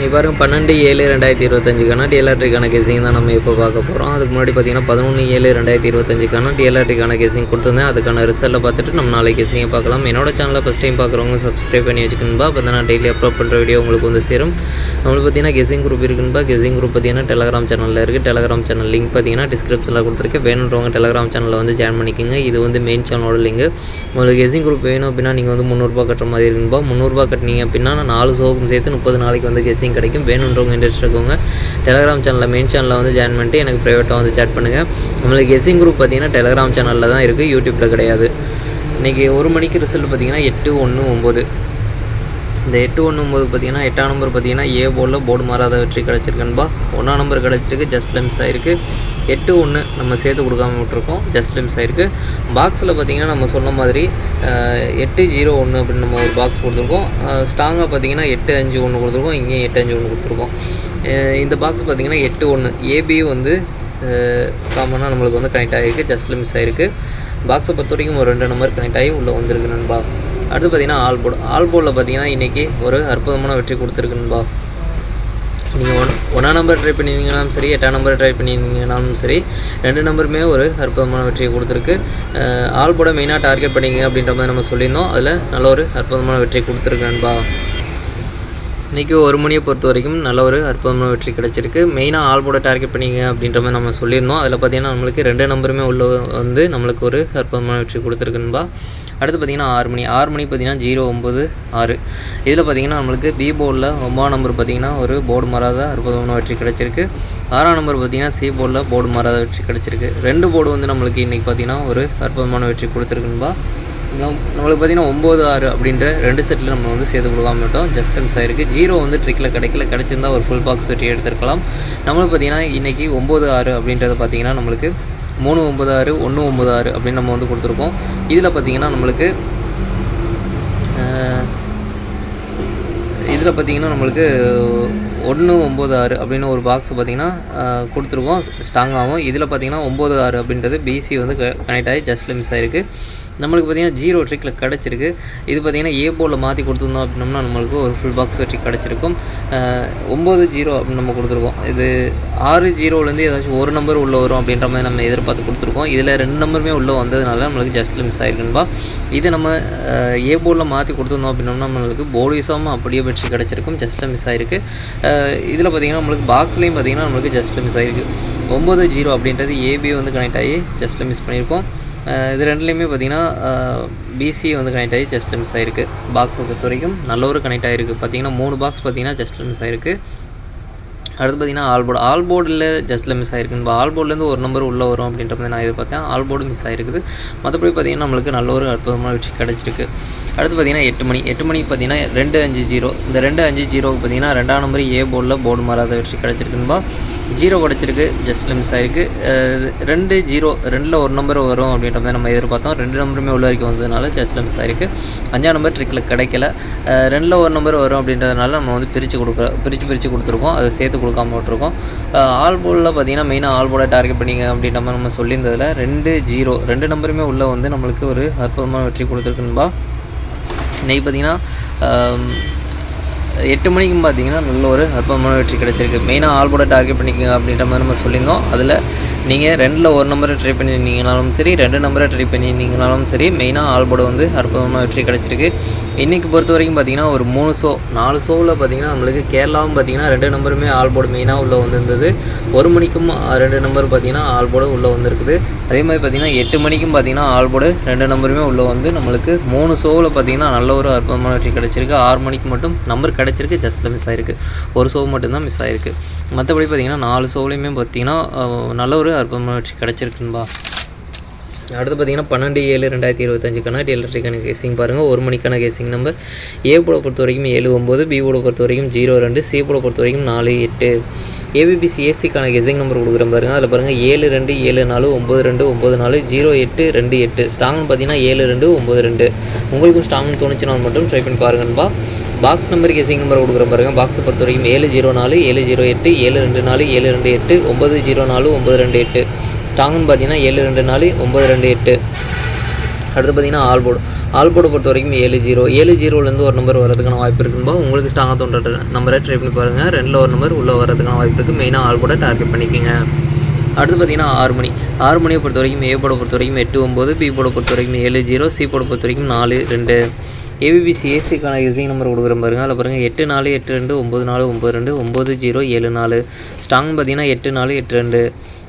நீ பாருங்க பன்னெண்டு ஏழு ரெண்டாயிரத்தி இருபத்தஞ்சுக்கான டிஎல்ஆர்டிக்கான கேசிங் தான் நம்ம இப்போ பார்க்க போகிறோம் அதுக்கு முன்னாடி பார்த்தீங்கன்னா பதினொன்று ஏழு ரெண்டாயிரத்தி இருபத்தஞ்சுக்கான டிஎல்ஆர்டிக்கான கேசிங் கொடுத்துருந்தேன். அதுக்கான ரிசல்ட்டை பார்த்துட்டு நம்ம நாளைக்கு கேசிங்கை பார்க்கலாம். என்னோட சேனலில் ஃபஸ்ட் டைம் பார்க்குறவங்க சப்ஸ்கிரைப் பண்ணி வச்சுக்கணும்பா. அப்போ தான் நான் டெய்லி அப்லோட் பண்ணுற வீடியோ உங்களுக்கு வந்து சேரும். நம்மளுக்கு பார்த்தீங்கன்னா கெசிங் குரூப் இருக்குன்பா? கெசிங் குரூப் பார்த்தீங்கன்னா டெலகிராம் சேனலில் இருக்குது டெலகிராம் சேனல் லிங்க் பார்த்தீங்கன்னா டிஸ்கிரிப்ஷனில் கொடுத்துருக்கேன். வேணுன்றவங்க டெலகிராம் சேனலில் வந்து ஜாயின் பண்ணிக்கோங்க. இது வந்து மெயின் சேனலோட லிங்க் உங்களுக்கு கெசிங் குரூப் வேணும் அப்படின்னா நீங்கள் வந்து முந்நூறுரூபா கட்டுற மாதிரி இருக்குன்பா? முந்நூறுரூபா கட்டினீங்க அப்படின்னா நாலு சோகம் சேர்த்து முப்பது நாளைக்கு வந்து கெசிங் கிடைக்கும். வேணுன்றவங்க இன்ட்ரெஸ்ட் இருக்கவங்க டெலகிராம் சேனலில் மெயின் சேனலில் வந்து ஜாயின் பண்ணிட்டு எனக்கு ப்ரைவேட்டாக வந்து சேட் பண்ணுங்கள் நம்மளுக்கு எஸ்ஸிங் குரூப் பார்த்தீங்கன்னா டெலகிராம் சேனலில் தான் இருக்குது யூடியூப்பில் கிடையாது. இன்றைக்கி ஒரு மணிக்கு ரிசல்ட் பார்த்தீங்கன்னா எட்டு ஒன்று ஒம்பது. இந்த எட்டு ஒன்று ஒம்பது பார்த்தீங்கன்னா எட்டாம் நம்பர் பார்த்தீங்கன்னா ஏ போலில் போர்டு மாறாத வெற்றி கிடச்சிருக்குன்பா ஒன்றாம் நம்பர் கிடச்சிருக்கு ஜஸ்ட் லிம்ஸ் ஆயிருக்கு. எட்டு ஒன்று நம்ம சேர்த்து கொடுக்காம விட்ருக்கோம் ஜஸ்ட் லிம்ஸ் ஆயிருக்கு. பாக்ஸில் பார்த்தீங்கன்னா நம்ம சொன்ன மாதிரி எட்டு ஜீரோ ஒன்று அப்படின்னு நம்ம ஒரு பாக்ஸ் கொடுத்துருக்கோம். ஸ்ட்ராங்காக பார்த்தீங்கன்னா எட்டு அஞ்சு ஒன்று கொடுத்துருக்கோம் இங்கேயும் எட்டு அஞ்சு ஒன்று கொடுத்துருக்கோம். இந்த பாக்ஸ் பார்த்தீங்கன்னா எட்டு ஒன்று ஏபி வந்து காமனாக நம்மளுக்கு வந்து கனெக்ட் ஆகிருக்கு ஜஸ்ட் மிஸ் ஆகிருக்கு பாக்ஸை பொறுத்த வரைக்கும் ஒரு ரெண்டு நம்பர் கனெக்ட் ஆகி உள்ளே வந்திருக்கு நண்பா. அடுத்து பார்த்தீங்கன்னா ஆல் போர்டு. ஆல் போர்டில் பார்த்தீங்கன்னா இன்றைக்கி ஒரு அற்புதமான வெற்றி கொடுத்துருக்குன்பா நீங்கள் ஒன் ஒன்றா நம்பர் ட்ரை பண்ணியிருந்தீங்கனாலும் சரி எட்டாம் நம்பர் ட்ரை பண்ணியிருந்தீங்கனாலும் சரி ரெண்டு நம்பருமே ஒரு அற்புதமான வெற்றியை கொடுத்துருக்கு. ஆல் போட மெயினாக டார்கெட் பண்ணிங்க அப்படின்ற மாதிரி நம்ம சொல்லியிருந்தோம். அதில் நல்ல ஒரு அற்புதமான வெற்றி கொடுத்துருக்கேன்பா இன்றைக்கி ஒரு மணியை பொறுத்த வரைக்கும் நல்ல ஒரு அற்புதமான வெற்றி கிடச்சிருக்கு. மெயினாக ஆல் போட டார்கெட் பண்ணிங்க அப்படின்ற மாதிரி நம்ம சொல்லியிருந்தோம். அதில் பார்த்தீங்கன்னா நம்மளுக்கு ரெண்டு நம்பருமே உள்ள வந்து நம்மளுக்கு ஒரு அற்புதமான வெற்றி கொடுத்துருக்குன்பா அடுத்து பார்த்தீங்கன்னா ஆறு மணி. ஆறு மணி பார்த்தீங்கன்னா ஜீரோ ஒம்பது ஆறு. இதில் பார்த்தீங்கன்னா நம்மளுக்கு பி போர்டில் ஒம்பதாம் நம்பர் பார்த்தீங்கன்னா ஒரு போர்டு மாறாத அற்புதமான வெற்றி கிடச்சிருக்கு. ஆறாம் நம்பர் பார்த்தீங்கன்னா சி போர்டில் போர்டு மாறாத வெற்றி கிடச்சிருக்கு. ரெண்டு போர்டு வந்து நம்மளுக்கு இன்றைக்கி பார்த்தீங்கன்னா ஒரு அற்புதமான வெற்றி கொடுத்துருக்குன்பா நம்மளுக்கு பார்த்தீங்கன்னா ஒம்பது ஆறு அப்படின்ற ரெண்டு செட்டில் நம்ம வந்து சேர்த்து கொடுக்காம விட்டோம். ஜஸ்ட் மிஸ் ஆயிருக்கு. ஜீரோ வந்து ட்ரிக்கில் கிடைக்கல. கிடச்சிருந்தா ஒரு ஃபுல் பாக்ஸ் வெட்டி எடுத்துருக்கலாம். நம்மளுக்கு பார்த்தீங்கன்னா இன்றைக்கி ஒம்பது ஆறு அப்படின்றது பார்த்தீங்கன்னா நம்மளுக்கு மூணு ஒம்பது ஆறு ஒன்று ஒம்பது ஆறு அப்படின்னு நம்ம வந்து கொடுத்துருக்கோம். இதில் பார்த்தீங்கன்னா நம்மளுக்கு இதில் பார்த்தீங்கன்னா நம்மளுக்கு ஒன்று ஒம்பது ஆறு அப்படின்னு ஒரு பாக்ஸ் பார்த்தீங்கன்னா கொடுத்துருக்கோம். ஸ்ட்ராங்காகவும் இதில் பார்த்தீங்கன்னா ஒம்பது ஆறு அப்படின்றது பிசி வந்து கனெக்ட் ஆகி ஜஸ்ட்டில் மிஸ் ஆயிருக்கு. நம்மளுக்கு பார்த்தீங்கன்னா ஜீரோ ட்ரிக்கில் கிடச்சிருக்கு. இது பார்த்திங்கன்னா ஏ போலில் மாற்றி கொடுத்துருந்தோம் அப்படின்னோம்னா நம்மளுக்கு ஒரு ஃபுல் பாக்ஸ் வெற்றி கிடச்சிருக்கும். ஒம்பது ஜீரோ அப்படின்னு நம்ம கொடுத்துருக்கோம். இது ஆறு ஜீரோலேருந்து ஏதாச்சும் ஒரு நம்பர் உள்ளே வரும் அப்படின்ற மாதிரி நம்ம எதிர்பார்த்து கொடுத்துருக்கோம். இதில் ரெண்டு நம்பருமே உள்ளே வந்ததுனால நம்மளுக்கு ஜஸ்ட்டில் மிஸ் ஆயிருக்குன்பா இது நம்ம ஏ போலில் மாற்றி கொடுத்துருந்தோம் அப்படின்னோம்னா நம்மளுக்கு போர்டு அப்படியே வெற்றி கிடச்சிருக்கும். ஜஸ்ட்டில் மிஸ் ஆயிருக்கு. இதில் பார்த்தீங்கன்னா நம்மளுக்கு பாக்ஸ்லேயும் பார்த்தீங்கன்னா நம்மளுக்கு ஜஸ்ட்டில் மிஸ் ஆகிருக்கு ஒம்பது ஜீரோ அப்படின்றது ஏபி வந்து கனெக்ட் ஆகி ஜஸ்ட்டில் மிஸ் பண்ணியிருக்கோம். இது ரெண்டுலேயுமே பார்த்தீங்கன்னா பிசி வந்து கனெக்ட் ஆகி ஜஸ்ட்டில் மிஸ் ஆகிருக்கு பாக்ஸை பொறுத்த வரைக்கும் நல்ல ஒரு கனெக்ட் ஆகிருக்கு பார்த்தீங்கன்னா மூணு பாக்ஸ் பார்த்தீங்கன்னா ஜஸ்ட்டில் மிஸ் ஆகிருக்கு அடுத்து பார்த்தீங்கன்னா ஆல் போர்டு. ஆல் போர்டில் ஜஸ்ட்டில் மிஸ் ஆயிருக்குன்னு ஆல் போர்ட்லேருந்து ஒரு நம்பர் உள்ளே வரும் அப்படின்ற மாதிரி நான் எதிர்பார்த்தேன். ஆல் போர்டு மிஸ் ஆயிருக்குது. மற்றபடி பார்த்தீங்கன்னா நம்மளுக்கு நல்ல ஒரு அற்புதமான வெற்றி கிடச்சிருக்கு. அடுத்து பார்த்தீங்கன்னா எட்டு மணி. எட்டு மணிக்கு பார்த்தீங்கன்னா ரெண்டு அஞ்சு ஜீரோ. இந்த ரெண்டு அஞ்சு ஜீரோவுக்கு பார்த்தீங்கன்னா ரெண்டாம் நம்பர் ஏ போர்டில் போர்டு மாறாத வெற்றி கிடச்சிருக்குன்பா ஜீரோ கிடச்சிருக்கு ஜஸ்ட் மிஸ் ஆகிருக்கு ரெண்டு ஜீரோ ரெண்டில் ஒரு நம்பர் வரும் அப்படின்ற மாதிரி நம்ம எதிர்பார்த்தோம். ரெண்டு நம்பருமே உள்ள வரைக்கும் வந்ததுனால ஜஸ்ட் மிஸ் ஆகிருக்கு அஞ்சாம் நம்பர் ட்ரிக்கில் கிடைக்கல. ரெண்டில் ஒரு நம்பர் வரும் அப்படின்றதுனால நம்ம வந்து பிரித்து கொடுக்குற பிரித்து பிரித்து கொடுத்துருக்கோம். அதை சேர்த்து கொடுக்காம விட்டுருக்கோம். ஆல் போலில் பார்த்தீங்கன்னா மெயினாக ஆல் போர்டை டார்கெட் பண்ணிங்க அப்படின்ற மாதிரி நம்ம சொல்லியிருந்ததில் ரெண்டு ஜீரோ ரெண்டு நம்பருமே உள்ளே வந்து நம்மளுக்கு ஒரு அற்புதமான வெற்றி கொடுத்துருக்குன்பா. இன்றைக்கி பார்த்தீங்கன்னா எட்டு மணிக்கும் பார்த்தீங்கன்னா நல்ல ஒரு அற்புதமான வெற்றி கிடச்சிருக்கு. மெயினாக ஆல் போட டார்கெட் பண்ணிக்கோங்க அப்படின்ற மாதிரி நம்ம சொல்லியிருந்தோம். அதில் நீங்கள் ரெண்டில் ஒரு நம்பரை ட்ரை பண்ணியிருந்தீங்கனாலும் சரி ரெண்டு நம்பரை ட்ரை பண்ணியிருந்தீங்கனாலும் சரி மெயினாக ஆல்போட வந்து அற்புதமான வெற்றி கிடச்சிருக்கு. இன்றைக்கி பொறுத்த வரைக்கும் பார்த்தீங்கன்னா ஒரு மூணு ஷோ நாலு ஷோவில் பார்த்தீங்கன்னா நம்மளுக்கு கேரளாவும் பார்த்தீங்கன்னா ரெண்டு நம்பருமே ஆல்போர்டு மெயினாக உள்ளே வந்திருந்தது. ஒரு மணிக்கும் ரெண்டு நம்பர் பார்த்தீங்கன்னா ஆல் உள்ளே வந்திருக்குது. அதே மாதிரி பார்த்தீங்கன்னா எட்டு மணிக்கும் பார்த்தீங்கன்னா ஆல் ரெண்டு நம்பருமே உள்ளே வந்து நம்மளுக்கு மூணு ஷோவில் பார்த்தீங்கன்னா நல்ல ஒரு அற்புதமான வெற்றி கிடச்சிருக்கு. ஆறு மணிக்கு மட்டும் நம்பர் கிடச்சிருக்கு ஜஸ்ட்டில் மிஸ் ஆயிருக்கு. ஒரு ஷோ மட்டும்தான் மிஸ் ஆயிருக்கு. மற்றபடி பார்த்தீங்கன்னா நாலு ஷோலையுமே பார்த்தீங்கன்னா நல்ல ஒரு அற்புதமான வெற்றி கிடச்சிருக்குன்பா அடுத்து பார்த்தீங்கன்னா பன்னெண்டு ஏழு ரெண்டாயிரத்தி இருபத்தஞ்சுக்கான எலக்ட்ரிக்கான கேசிங் பாருங்கள் ஒரு மணிக்கான கேசிங் நம்பர் ஏ போட பொறுத்த வரைக்கும் ஏழு ஒம்பது பி போட பொறுத்த வரைக்கும் ஜீரோ ரெண்டு சி போட பொறுத்த வரைக்கும் நாலு எட்டு. ஏபிபிசி ஏசிக்கான கெசிங் நம்பர் கொடுக்குறேன் பாருங்கள் அதில் பாருங்கள் ஏழு ரெண்டு ஏழு நாலு ஒம்பது ரெண்டு ஒம்பது நாலு ஜீரோ எட்டு ரெண்டு எட்டு. ஸ்ட்ராங்னு பார்த்தீங்கன்னா ஏழு ரெண்டு ஒம்பது ரெண்டு. உங்களுக்கும் ஸ்ட்ராங்னு தோணுச்சுனால் மட்டும் ட்ரை பண்ணி பாருங்கன்பா பாக்ஸ் நம்பர் எசிங் நம்பர் கொடுக்குற பாருங்கள் பாக்ஸை பொறுத்த வரைக்கும் ஏழு ஜீரோ நாலு ஏழு ஜீரோ எட்டு ஏழு ரெண்டு நாலு ஏழு ரெண்டு எட்டு ஒம்பது ஜீரோ நாலு ஒம்பது ரெண்டு எட்டு. ஸ்டாங்குன்னு பார்த்தீங்கன்னா ஏழு ரெண்டு நாலு ஒம்பது ரெண்டு எட்டு. அடுத்து பார்த்தீங்கன்னா ஆல்போர்டு போர்டு பொறுத்த வரைக்கும் ஏழு ஜீரோ. ஏழு ஜீரோலேருந்து ஒரு நம்பர் வரதுக்கான வாய்ப்பு இருக்குன்பா உங்களுக்கு ஸ்டாங்காக தோன்ற நம்பரை ட்ரை பண்ணி பாருங்கள் ரெண்டில் ஒரு நம்பர் உள்ளே வரதுக்கான வாய்ப்பு இருக்குது மெயினாக ஆல்போர்டை டார்கெட் பண்ணிக்கோங்க. அடுத்து பார்த்தீங்கன்னா ஆறு மணி ஆறு மணியை பொறுத்த வரைக்கும் ஏ போட பொறுத்த வரைக்கும் எட்டு ஒம்பது பி போட பொறுத்த வரைக்கும் ஏழு ஜீரோ சி போட பொறுத்த வரைக்கும் நாலு ரெண்டு. ஏபிபிசி ஏசிக்கான எஸ்ஐ நம்பர் கொடுக்குறேன் பாருங்கள் அதில் பாருங்கள் எட்டு நாலு எட்டு ரெண்டு ஒம்பது நாலு ஒம்பது ரெண்டு ஒம்பது ஜீரோ ஏழு நாலு. ஸ்ட்ராங் பார்த்தீங்கன்னா எட்டு நாலு எட்டு ரெண்டு.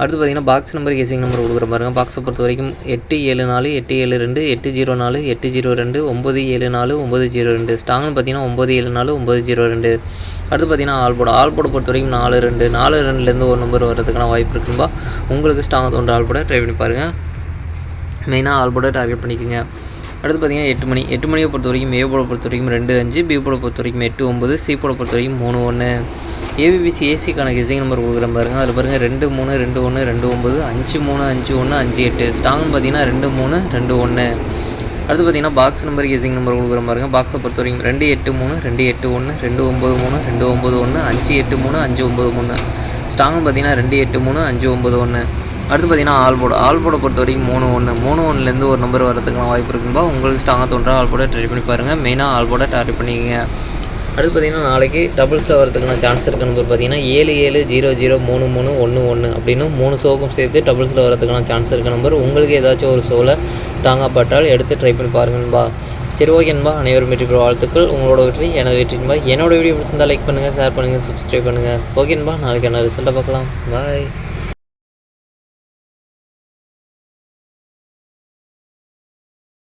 அடுத்து பார்த்தீங்கன்னா பாக்ஸ் நம்பர் கேசிங் நம்பர் கொடுக்குற பாருங்கள் பாக்ஸை பொறுத்த வரைக்கும் எட்டு ஏழு நாலு எட்டு ஏழு ரெண்டு எட்டு ஜீரோ நாலு எட்டு ஜீரோ ரெண்டு ஒம்பது ஏழு நாலு ஒம்பது ஜீரோ ரெண்டு. ஸ்டாங்னு பார்த்தீங்கன்னா ஒம்பது ஏழு நாலு ஒம்பது ஜீரோ ரெண்டு. அடுத்து பார்த்தீங்கன்னா ஆல்போட ஆல்போட பொறுத்த வரைக்கும் நாலு ரெண்டு. நாலு ரெண்டுலேருந்து ஒரு நம்பர் வர்றதுக்கான வாய்ப்பு இருக்கும்பா உங்களுக்கு ஸ்டாங் தோன்ற ஆல்போட ட்ரை பண்ணி பாருங்கள் மெயினாக ஆல்போட டார்கெட் பண்ணிக்கோங்க. அடுத்து பார்த்தீங்கன்னா எட்டு மணி எட்டு மணியை பொறுத்த வரைக்கும் ஏ போட பொறுத்த வரைக்கும் ரெண்டு அஞ்சு பி போட பொறுத்த வரைக்கும் எட்டு ஒம்பது சி போட பொறுத்த வரைக்கும் மூணு ஒன்று ஏபிபிசி ஏசிக்கான கிசிங் நம்பர் கொடுக்குறேன் பாருங்கள் அதில் பாருங்கள் ரெண்டு மூணு ரெண்டு ஒன்று ரெண்டு ஒம்பது அஞ்சு மூணு அஞ்சு ஒன்று அஞ்சு எட்டு. ஸ்டாங்னு பார்த்தீங்கன்னா ரெண்டு மூணு ரெண்டு ஒன்று அடுத்து பார்த்தீங்கன்னா பாக்ஸ் நம்பர் கேசிங் நம்பர் கொடுக்குற பாருங்க. பாக்ஸை பொறுத்த வரைக்கும் ரெண்டு எட்டு மூணு ரெண்டு எட்டு ஒன்று ரெண்டு ஒம்பது மூணு ரெண்டு ஒம்பது ஒன்று அஞ்சு எட்டு மூணு அஞ்சு ஒம்பது மூணு. ஸ்ட்ராங்னு பார்த்தீங்கன்னா ரெண்டு எட்டு மூணு அஞ்சு ஒம்பது ஒன்று அடுத்து பார்த்தீங்கன்னா ஆல் போர்டு பொறுத்த வரைக்கும் மூணு ஒன்று மூணு ஒன்றுலேருந்து ஒரு நம்பர் வரதுக்கான வாய்ப்பு இருக்குன்பா உங்களுக்கு ஸ்ட்ராங்காக தோன்ற ஆல்போட ட்ரை பண்ணி பாருங்கள் மெயினாக ஆல்போட டார்கெட் பண்ணிக்கோங்க. அடுத்து பார்த்தீங்கன்னா நாளைக்கு டபுள்ஸில் வரதுக்கான சான்ஸ் இருக்க நம்பர் பார்த்தீங்கன்னா ஏழு ஏழு ஜீரோ ஜீரோ மூணு மூணு ஒன்று ஒன்று அப்படின்னு மூணு ஷோக்கும் சேர்த்து டபுள்ஸில் வரதுக்கான சான்ஸ் இருக்க நம்பர் உங்களுக்கு ஏதாச்சும் ஒரு ஷோவில் ஸ்ட்ராங்காக பட்டால் எடுத்து ட்ரை பண்ணி பாருங்கன்பா. சரி ஓகேன்பா அனைவரும் வெற்றி பெற வாழ்த்துக்கள். உங்களோட வெற்றி எனது வெற்றின்பா. என்னோட வீடியோ பிடிச்சிருந்தால் லைக் பண்ணுங்கள் ஷேர் பண்ணுங்கள் சப்ஸ்கிரைப் பண்ணுங்கள் ஓகேன்பா நாளைக்கு என்ன ரிசல்ட்டை பார்க்கலாம். பாய்